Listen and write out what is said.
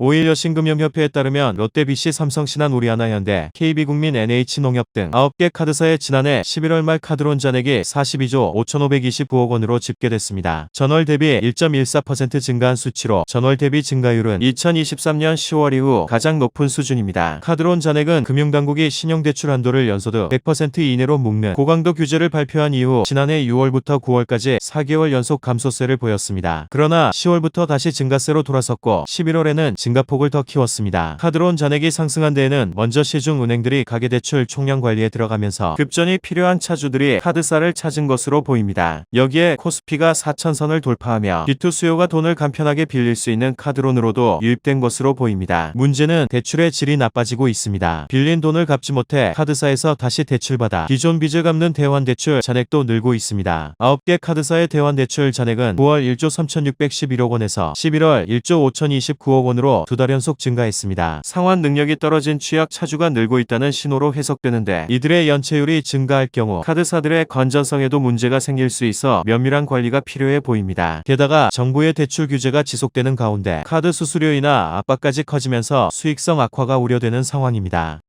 오일 여신금융협회에 따르면 롯데 BC 삼성 신한 우리하나현대 KB국민 NH농협 등 9개 카드사의 지난해 11월 말 카드론 잔액이 42조 5,529억 원으로 집계됐습니다. 전월 대비 1.14% 증가한 수치로 전월 대비 증가율은 2023년 10월 이후 가장 높은 수준입니다. 카드론 잔액은 금융당국이 신용대출 한도를 연소득 100% 이내로 묶는 고강도 규제를 발표한 이후 지난해 6월부터 9월까지 4개월 연속 감소세를 보였습니다. 그러나 10월부터 다시 증가세로 돌아섰고 11월에는 증 가폭을 더 키웠습니다. 카드론 잔액이 상승한 데에는 먼저 시중 은행들이 가계대출 총량 관리에 들어가면서 급전이 필요한 차주들이 카드사를 찾은 것으로 보입니다. 여기에 코스피가 4천선을 돌파하며 기투 수요가 돈을 간편하게 빌릴 수 있는 카드론으로도 유입된 것으로 보입니다. 문제는 대출의 질이 나빠지고 있습니다. 빌린 돈을 갚지 못해 카드사에서 다시 대출받아 기존 빚을 갚는 대환대출 잔액도 늘고 있습니다. 9개 카드사의 대환대출 잔액은 9월 1조 3,611억 원에서 11월 1조 5,029억 원두 달 연속 증가했습니다. 상환 능력이 떨어진 취약 차주가 늘고 있다는 신호로 해석되는데 이들의 연체율이 증가할 경우 카드사들의 건전성에도 문제가 생길 수 있어 면밀한 관리가 필요해 보입니다. 게다가 정부의 대출 규제가 지속되는 가운데 카드 수수료이나 압박까지 커지면서 수익성 악화가 우려되는 상황입니다.